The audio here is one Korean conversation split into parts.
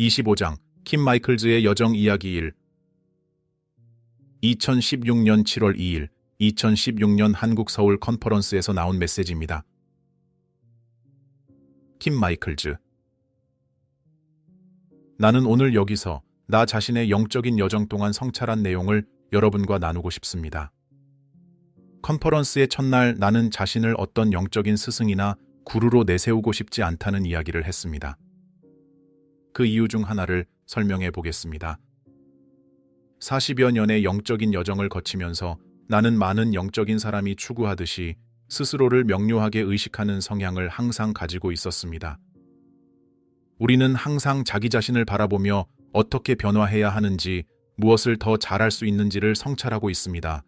25장 킴 마이클즈의 여정 이야기 1 2016년 7월 2일 2016년 한국 서울 컨퍼런스에서 나온 메시지입니다. 킴 마이클즈 나는 오늘 여기서 나 자신의 영적인 여정 동안 성찰한 내용을 여러분과 나누고 싶습니다. 컨퍼런스의 첫날 나는 자신을 어떤 영적인 스승이나 구루로 내세우고 싶지 않다는 이야기를 했습니다. 그 이유 중 하나를 설명해 보겠습니다. 40여 년의 영적인 여정을 거치면서 나는 많은 영적인 사람이 추구하듯이 스스로를 명료하게 의식하는 성향을 항상 가지고 있었습니다. 우리는 항상 자기 자신을 바라보며 어떻게 변화해야 하는지, 무엇을 더 잘할 수 있는지를 성찰하고 있습니다.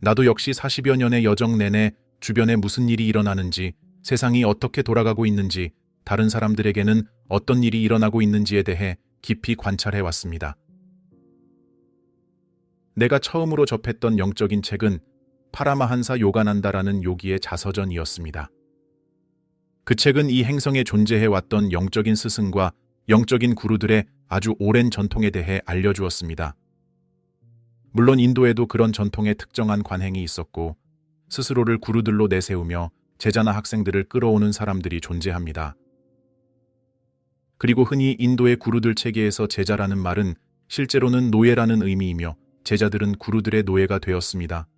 나도 역시 40여 년의 여정 내내 주변에 무슨 일이 일어나는지, 세상이 어떻게 돌아가고 있는지, 다른 사람들에게는 어떤 일이 일어나고 있는지에 대해 깊이 관찰해 왔습니다. 내가 처음으로 접했던 영적인 책은 파라마한사 요가난다라는 요기의 자서전이었습니다. 그 책은 이 행성에 존재해 왔던 영적인 스승과 영적인 구루들의 아주 오랜 전통에 대해 알려주었습니다. 물론 인도에도 그런 전통에 특정한 관행이 있었고 스스로를 구루들로 내세우며 제자나 학생들을 끌어오는 사람들이 존재합니다. 그리고 흔히 인도의 구루들 체계에서 제자라는 말은 실제로는 노예라는 의미이며 제자들은 구루들의 노예가 되었습니다.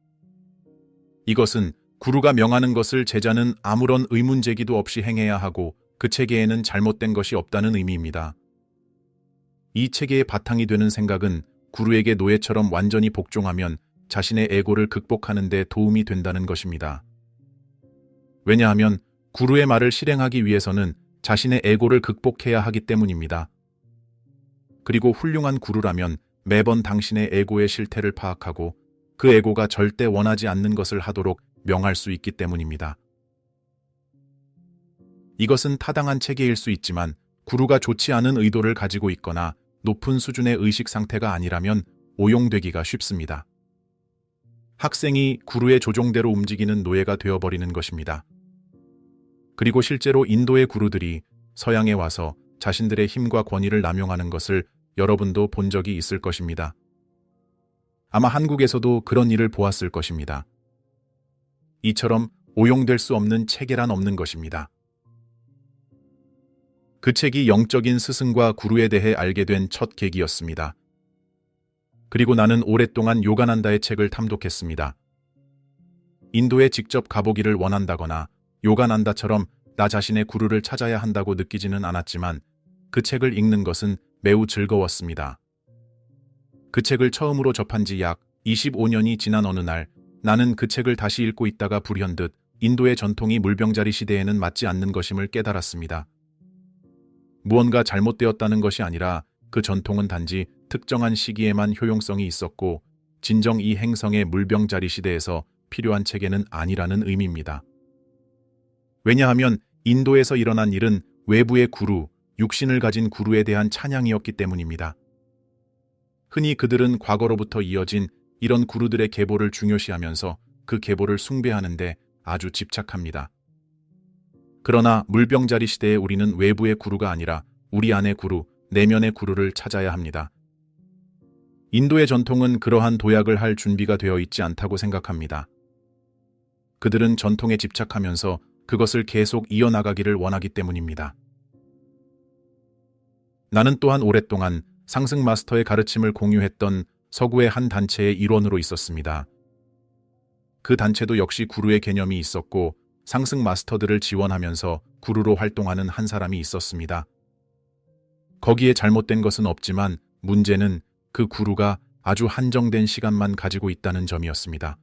이것은 구루가 명하는 것을 제자는 아무런 의문 제기도 없이 행해야 하고 그 체계에는 잘못된 것이 없다는 의미입니다. 이 체계의 바탕이 되는 생각은 구루에게 노예처럼 완전히 복종하면 자신의 에고를 극복하는 데 도움이 된다는 것입니다. 왜냐하면 구루의 말을 실행하기 위해서는 자신의 에고를 극복해야 하기 때문입니다. 그리고 훌륭한 구루라면 매번 당신의 에고의 실태를 파악하고 그 에고가 절대 원하지 않는 것을 하도록 명할 수 있기 때문입니다. 이것은 타당한 체계일 수 있지만 구루가 좋지 않은 의도를 가지고 있거나 높은 수준의 의식 상태가 아니라면 오용되기가 쉽습니다. 학생이 구루의 조종대로 움직이는 노예가 되어버리는 것입니다. 그리고 실제로 인도의 구루들이 서양에 와서 자신들의 힘과 권위를 남용하는 것을 여러분도 본 적이 있을 것입니다. 아마 한국에서도 그런 일을 보았을 것입니다. 이처럼 오용될 수 없는 체계란 없는 것입니다. 그 책이 영적인 스승과 구루에 대해 알게 된 첫 계기였습니다. 그리고 나는 오랫동안 요가난다의 책을 탐독했습니다. 인도에 직접 가보기를 원한다거나 요가난다처럼 나 자신의 구루를 찾아야 한다고 느끼지는 않았지만 그 책을 읽는 것은 매우 즐거웠습니다. 그 책을 처음으로 접한 지 약 25년이 지난 어느 날 나는 그 책을 다시 읽고 있다가 불현듯 인도의 전통이 물병자리 시대에는 맞지 않는 것임을 깨달았습니다. 무언가 잘못되었다는 것이 아니라 그 전통은 단지 특정한 시기에만 효용성이 있었고 진정 이 행성의 물병자리 시대에서 필요한 체계는 아니라는 의미입니다. 왜냐하면 인도에서 일어난 일은 외부의 구루, 육신을 가진 구루에 대한 찬양이었기 때문입니다. 흔히 그들은 과거로부터 이어진 이런 구루들의 계보를 중요시하면서 그 계보를 숭배하는데 아주 집착합니다. 그러나 물병자리 시대에 우리는 외부의 구루가 아니라 우리 안의 구루, 내면의 구루를 찾아야 합니다. 인도의 전통은 그러한 도약을 할 준비가 되어 있지 않다고 생각합니다. 그들은 전통에 집착하면서 그것을 계속 이어나가기를 원하기 때문입니다. 나는 또한 오랫동안 상승 마스터의 가르침을 공유했던 서구의 한 단체의 일원으로 있었습니다. 그 단체도 역시 구루의 개념이 있었고 상승 마스터들을 지원하면서 구루로 활동하는 한 사람이 있었습니다. 거기에 잘못된 것은 없지만 문제는 그 구루가 아주 한정된 시간만 가지고 있다는 점이었습니다.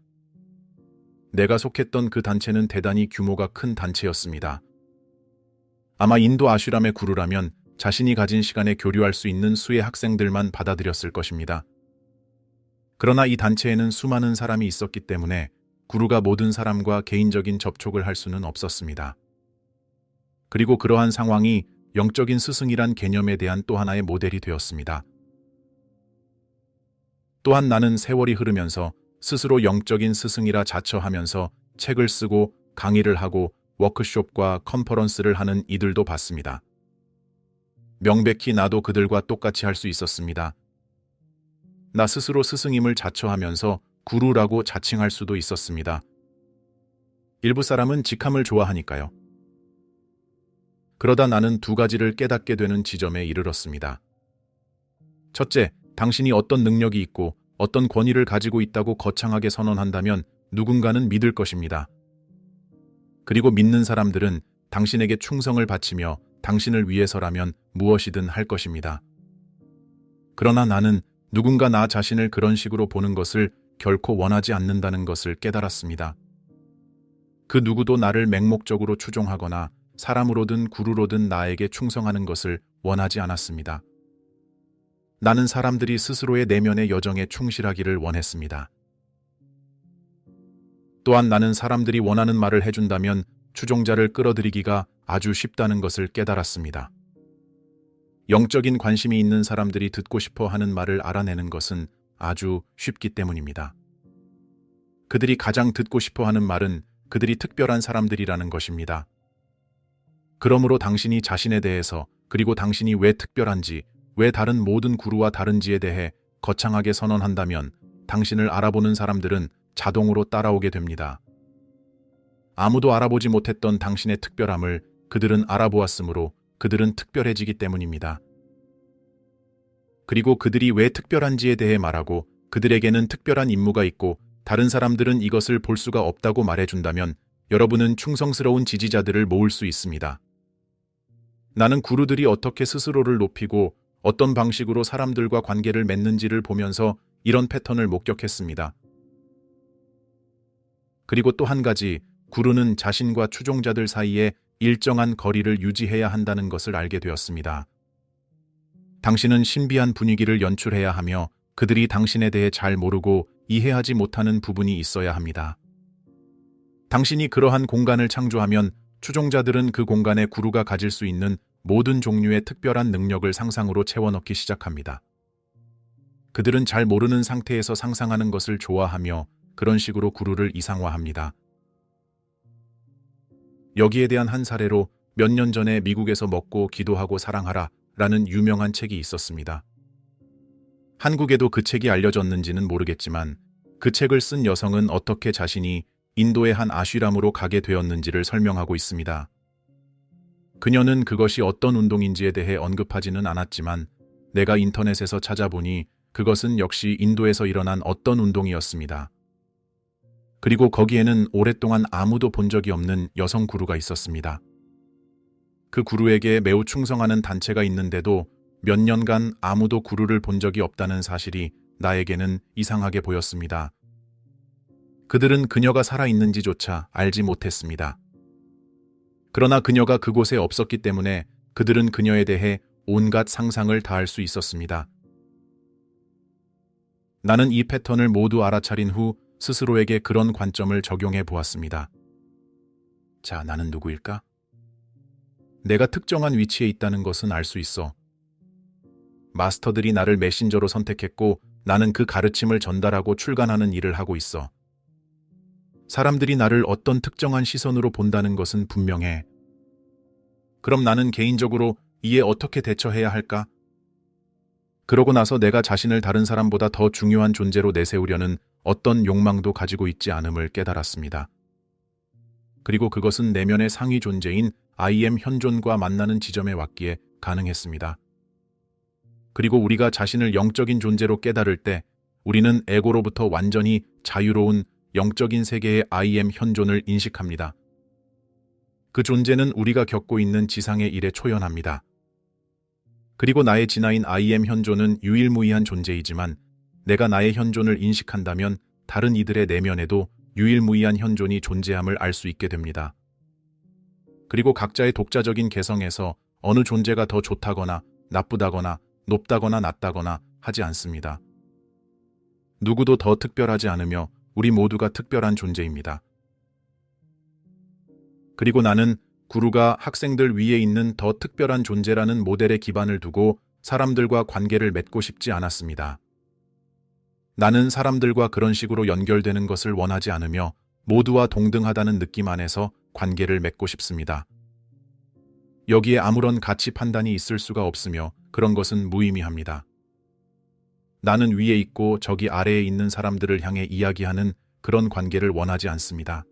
내가 속했던 그 단체는 대단히 규모가 큰 단체였습니다. 아마 인도 아슈람의 구루라면 자신이 가진 시간에 교류할 수 있는 수의 학생들만 받아들였을 것입니다. 그러나 이 단체에는 수많은 사람이 있었기 때문에 구루가 모든 사람과 개인적인 접촉을 할 수는 없었습니다. 그리고 그러한 상황이 영적인 스승이란 개념에 대한 또 하나의 모델이 되었습니다. 또한 나는 세월이 흐르면서 스스로 영적인 스승이라 자처하면서 책을 쓰고 강의를 하고 워크숍과 컨퍼런스를 하는 이들도 봤습니다. 명백히 나도 그들과 똑같이 할 수 있었습니다. 나 스스로 스승임을 자처하면서 구루라고 자칭할 수도 있었습니다. 일부 사람은 직함을 좋아하니까요. 그러다 나는 두 가지를 깨닫게 되는 지점에 이르렀습니다. 첫째, 당신이 어떤 능력이 있고 어떤 권위를 가지고 있다고 거창하게 선언한다면 누군가는 믿을 것입니다. 그리고 믿는 사람들은 당신에게 충성을 바치며 당신을 위해서라면 무엇이든 할 것입니다. 그러나 나는 누군가 나 자신을 그런 식으로 보는 것을 결코 원하지 않는다는 것을 깨달았습니다. 그 누구도 나를 맹목적으로 추종하거나 사람으로든 구루로든 나에게 충성하는 것을 원하지 않았습니다. 나는 사람들이 스스로의 내면의 여정에 충실하기를 원했습니다. 또한 나는 사람들이 원하는 말을 해준다면 추종자를 끌어들이기가 아주 쉽다는 것을 깨달았습니다. 영적인 관심이 있는 사람들이 듣고 싶어 하는 말을 알아내는 것은 아주 쉽기 때문입니다. 그들이 가장 듣고 싶어 하는 말은 그들이 특별한 사람들이라는 것입니다. 그러므로 당신이 자신에 대해서 그리고 당신이 왜 특별한지, 왜 다른 모든 구루와 다른지에 대해 거창하게 선언한다면 당신을 알아보는 사람들은 자동으로 따라오게 됩니다. 아무도 알아보지 못했던 당신의 특별함을 그들은 알아보았으므로 그들은 특별해지기 때문입니다. 그리고 그들이 왜 특별한지에 대해 말하고 그들에게는 특별한 임무가 있고 다른 사람들은 이것을 볼 수가 없다고 말해준다면 여러분은 충성스러운 지지자들을 모을 수 있습니다. 나는 구루들이 어떻게 스스로를 높이고 어떤 방식으로 사람들과 관계를 맺는지를 보면서 이런 패턴을 목격했습니다. 그리고 또 한 가지, 구루는 자신과 추종자들 사이에 일정한 거리를 유지해야 한다는 것을 알게 되었습니다. 당신은 신비한 분위기를 연출해야 하며 그들이 당신에 대해 잘 모르고 이해하지 못하는 부분이 있어야 합니다. 당신이 그러한 공간을 창조하면 추종자들은 그 공간에 구루가 가질 수 있는 모든 종류의 특별한 능력을 상상으로 채워넣기 시작합니다. 그들은 잘 모르는 상태에서 상상하는 것을 좋아하며 그런 식으로 구루를 이상화합니다. 여기에 대한 한 사례로 몇 년 전에 미국에서 먹고 기도하고 사랑하라 라는 유명한 책이 있었습니다. 한국에도 그 책이 알려졌는지는 모르겠지만 그 책을 쓴 여성은 어떻게 자신이 인도의 한 아쉬람으로 가게 되었는지를 설명하고 있습니다. 그녀는 그것이 어떤 운동인지에 대해 언급하지는 않았지만 내가 인터넷에서 찾아보니 그것은 역시 인도에서 일어난 어떤 운동이었습니다. 그리고 거기에는 오랫동안 아무도 본 적이 없는 여성 구루가 있었습니다. 그 구루에게 매우 충성하는 단체가 있는데도 몇 년간 아무도 구루를 본 적이 없다는 사실이 나에게는 이상하게 보였습니다. 그들은 그녀가 살아있는지조차 알지 못했습니다. 그러나 그녀가 그곳에 없었기 때문에 그들은 그녀에 대해 온갖 상상을 다할 수 있었습니다. 나는 이 패턴을 모두 알아차린 후 스스로에게 그런 관점을 적용해 보았습니다. 자, 나는 누구일까? 내가 특정한 위치에 있다는 것은 알 수 있어. 마스터들이 나를 메신저로 선택했고 나는 그 가르침을 전달하고 출간하는 일을 하고 있어. 사람들이 나를 어떤 특정한 시선으로 본다는 것은 분명해. 그럼 나는 개인적으로 이에 어떻게 대처해야 할까? 그러고 나서 내가 자신을 다른 사람보다 더 중요한 존재로 내세우려는 어떤 욕망도 가지고 있지 않음을 깨달았습니다. 그리고 그것은 내면의 상위 존재인 IM 현존과 만나는 지점에 왔기에 가능했습니다. 그리고 우리가 자신을 영적인 존재로 깨달을 때 우리는 에고로부터 완전히 자유로운 영적인 세계의 IM 현존을 인식합니다. 그 존재는 우리가 겪고 있는 지상의 일에 초연합니다. 그리고 나의 진화인 IM 현존은 유일무이한 존재이지만 내가 나의 현존을 인식한다면 다른 이들의 내면에도 유일무이한 현존이 존재함을 알 수 있게 됩니다. 그리고 각자의 독자적인 개성에서 어느 존재가 더 좋다거나 나쁘다거나 높다거나 낮다거나 하지 않습니다. 누구도 더 특별하지 않으며 우리 모두가 특별한 존재입니다. 그리고 나는 구루가 학생들 위에 있는 더 특별한 존재라는 모델에 기반을 두고 사람들과 관계를 맺고 싶지 않았습니다. 나는 사람들과 그런 식으로 연결되는 것을 원하지 않으며 모두와 동등하다는 느낌 안에서 관계를 맺고 싶습니다. 여기에 아무런 가치 판단이 있을 수가 없으며 그런 것은 무의미합니다. 나는 위에 있고 저기 아래에 있는 사람들을 향해 이야기하는 그런 관계를 원하지 않습니다.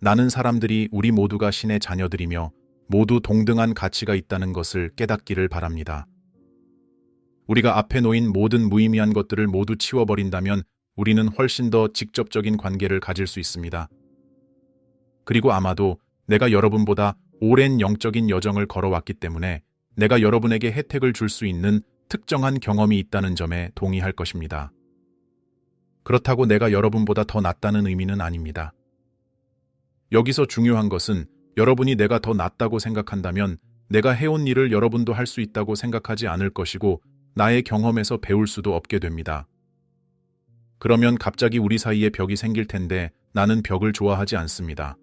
나는 사람들이 우리 모두가 신의 자녀들이며 모두 동등한 가치가 있다는 것을 깨닫기를 바랍니다. 우리가 앞에 놓인 모든 무의미한 것들을 모두 치워버린다면 우리는 훨씬 더 직접적인 관계를 가질 수 있습니다. 그리고 아마도 내가 여러분보다 오랜 영적인 여정을 걸어왔기 때문에 내가 여러분에게 혜택을 줄 수 있는 특정한 경험이 있다는 점에 동의할 것입니다. 그렇다고 내가 여러분보다 더 낫다는 의미는 아닙니다. 여기서 중요한 것은 여러분이 내가 더 낫다고 생각한다면 내가 해온 일을 여러분도 할 수 있다고 생각하지 않을 것이고 나의 경험에서 배울 수도 없게 됩니다. 그러면 갑자기 우리 사이에 벽이 생길 텐데 나는 벽을 좋아하지 않습니다.